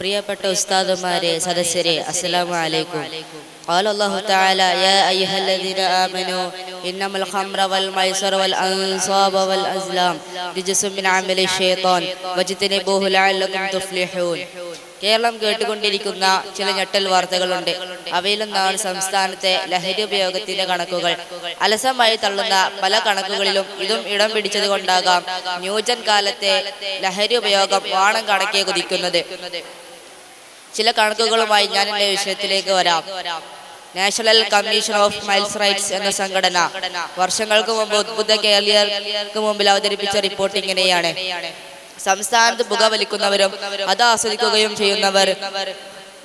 പ്രിയപ്പെട്ട ഉസ്താദുമാരെ സദസ്യരെ അസ്സലാമു അലൈക്കും قال الله تعالى يا أيها الذين آمنوا إنما الخمر والميسر والأنصاب والأزلام رجس من عمل الشيطان واجتنبوه لعلكم تفلحون കേരളം കേട്ടുകൊണ്ടിരിക്കുന്ന ചില ഞെട്ടൽ വാർത്തകളുണ്ട് അവയിലൊന്നാണ് സംസ്ഥാനത്തെ ലഹരി ഉപയോഗത്തിന്റെ കണക്കുകൾ അലസമായി തള്ളുന്ന പല കണക്കുകളിലും ഇതും ഇടം പിടിച്ചത് കൊണ്ടാകാം ന്യൂജൻ കാലത്തെ ലഹരി ഉപയോഗം വാണം കണക്കെ കുതിക്കുന്നത് ചില കണക്കുകളുമായി ഞാൻ എന്റെ വിഷയത്തിലേക്ക് വരാം. National commission of males rights എന്ന സംഘടന വർഷങ്ങൾക്ക് മുമ്പ് ഉദ്ബുദ്ധ കേരളീയർക്ക് മുമ്പിൽ അവതരിപ്പിച്ച റിപ്പോർട്ട് ഇങ്ങനെയാണ്. സംസ്ഥാനത്ത് പുകവലിക്കുന്നവരും അത് ആസ്വദിക്കുകയും ചെയ്യുന്നവർ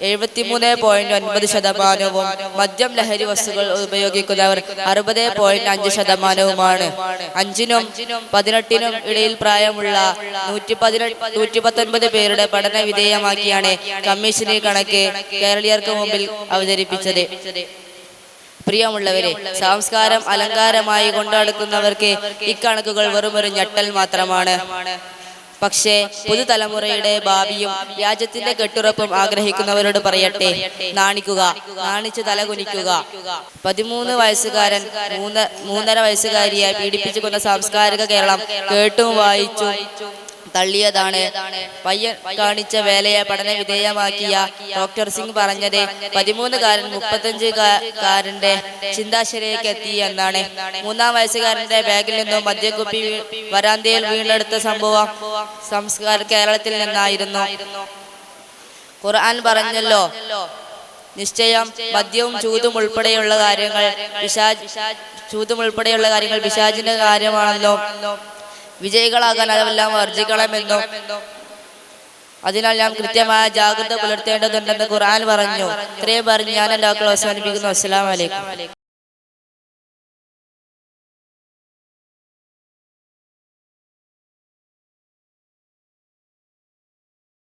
എഴുപത്തിമൂന്ന് പോയിന്റ് ഒൻപത് ശതമാനവും മദ്യം ലഹരി വസ്തുക്കൾ ഉപയോഗിക്കുന്നവർ അറുപത് പോയിന്റ് അഞ്ച് ശതമാനവുമാണ്. അഞ്ചിനും പതിനെട്ടിനും ഇടയിൽ പ്രായമുള്ള നൂറ്റി നൂറ്റി പത്തൊൻപത് പേരുടെ പഠന വിധേയമാക്കിയാണ് കമ്മീഷന് കണക്ക് കേരളീയർക്ക് മുമ്പിൽ അവതരിപ്പിച്ചത്. പ്രിയമുള്ളവരെ സംസ്കാരം അലങ്കാരമായി കൊണ്ടാടുക്കുന്നവർക്ക് ഇക്കണക്കുകൾ വെറുമൊരു ഞെട്ടൽ മാത്രമാണ്. പക്ഷേ പുതുതലമുറയുടെ ഭാവിയും രാജ്യത്തിന്റെ കെട്ടുറപ്പും ആഗ്രഹിക്കുന്നവരോട് പറയട്ടെ. നാണിക്കുക നാണിച്ച് തലകുനിക്കുക. പതിമൂന്ന് വയസ്സുകാരൻ മൂന്ന് മൂന്നര വയസ്സുകാരിയെ പീഡിപ്പിച്ചുകൊണ്ട സാംസ്കാരിക കേരളം കേട്ടും വായിച്ചും തള്ളിയതാണ്. പയ്യൻ കാണിച്ച വേലയെ പഠന വിധേയമാക്കിയ ഡോക്ടർ സിംഗ് പറഞ്ഞത് പതിമൂന്നുകാരൻ മുപ്പത്തഞ്ച് കാരന്റെ ചിന്താശരയിലേക്ക് എത്തി എന്നാണ്. മൂന്നാം വയസ്സുകാരന്റെ ബാഗിൽ നിന്നും മദ്യക്കുപ്പി വരാന്തയിൽ വീണ്ടെടുത്ത സംഭവം സംസ്കാര കേരളത്തിൽ നിന്നായിരുന്നു. ഖുർആൻ പറഞ്ഞല്ലോ. നിശ്ചയം മദ്യവും ചൂതും ഉൾപ്പെടെയുള്ള കാര്യങ്ങൾ പിശാജ് ചൂതും ഉൾപ്പെടെയുള്ള കാര്യങ്ങൾ പിശാജിന്റെ കാര്യമാണല്ലോ. വിജയികളാകാൻ അതെല്ലാം വർജിക്കണമെന്നും? അതിനാൽ ഞാൻ കൃത്യമായ ജാഗ്രത പുലർത്തേണ്ടതുണ്ടെന്ന് ഖുർആൻ പറഞ്ഞു. ഇത്രയും പറഞ്ഞ് ഞാൻ എന്റെ വാക്കുകൾ അവസാനിപ്പിക്കുന്നു. അസ്സലാമു അലൈക്കും.